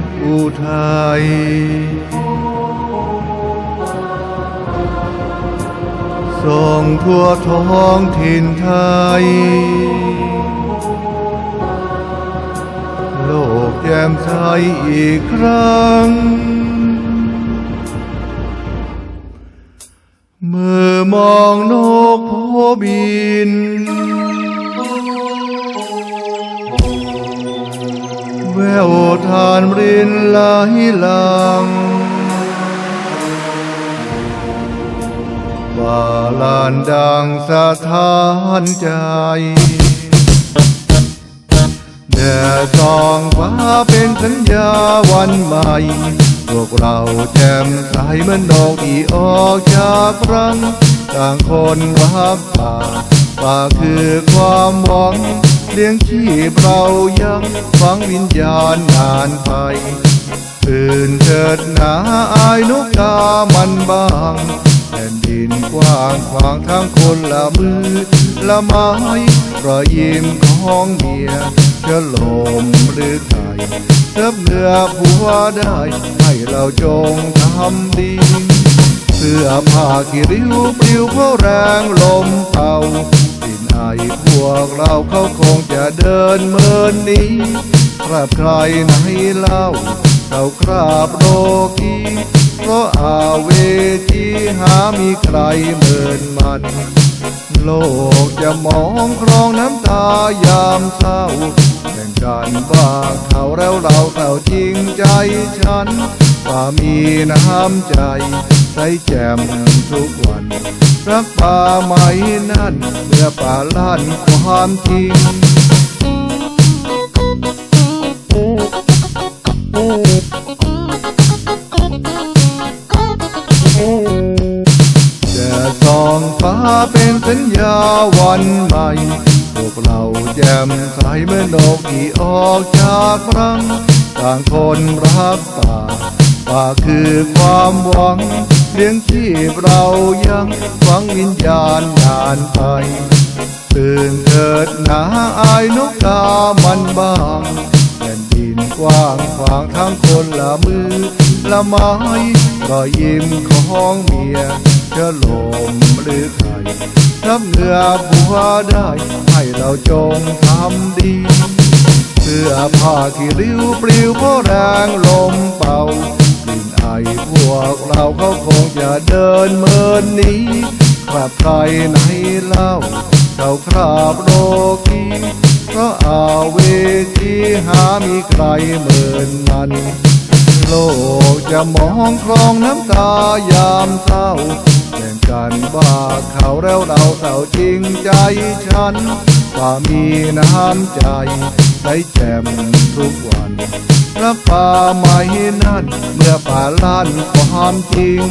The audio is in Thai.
ตอุทัยส่งทั่วท้องถิ่นไทย โลกแย้มใสอีกครั้ง เมื่อมองนกโพบิน ววทานรินไหลลัง บาลานดังสะท้านใจแดดสองฟ้าเป็นสัญญาวันใหม่ พวกเราแจ่มใสเหมือนดอกที่ออกจากรัง ต่างคนรักป่าป่าคือความหวัง เลี้ยงชีพเรายังฝังวิญญาณนานไปตื่นเถิดหนาอายนกกามันบางแผ่นดินกว้างขวางทั้งคนละมือละไม้รอยยิ้มของเมียเชลมหรือไทยเทิบเนื้อผัวได้ ให้เราจงทำดีเสื้อผ้ากี่ริ้วปลิวเพราะแรงลมเป่า สินไอพวกเราเขาคงจะเดินเมินนี้คราบใครไหนเล่าเราคราบโลกีเพราะอาเวจีหามีใครเหมือนมัน โลกจะมองครองน้ำตายามเศร้าแข่งกันบ้าเขาแล้วเราเต่าจริงใจฉันป่ามีน้ำใจใส่แจ่มทุกวัน รักป่าไหมนั่นเมื่อป่าลั่นความจริงแดดส่องฟ้าเป็นสัญญาวันใหม่ พวกเราแจ่มใสเมื่อนนกที่ออกจากรัง ต่างคนรักป่า ป่าคือความหวัง เลี้ยงชีพเรายังฝังวิญญาณนานไป ตื่นเถิดหนาอายนกกามันบางแผ่นดินกว้างขวางทั้งคนละมือละไม้รอยยิ้มของเมียเชลมหรือไทยรับเหงื่อผัวได้ ให้เราจงทำดีเสื้อผ้าที่ริ้วปลิวเพราะแรงลมเป่า พวกเราเขาคงจะเดินเมินนี้คราบใครไหนเล่าเขาคราบโลกีเพราะอาเวจีหามีใครเหมือนมันโลกจะมองครองน้ำตายามเศร้าแบ่งกันบ้าเขาแล้วเราเศร้าจริงใจฉันป่ามีน้ำใจใช้แจ่มทุกวัน รักป่าไม้นั่นเมื่อป่าลั่นความจริง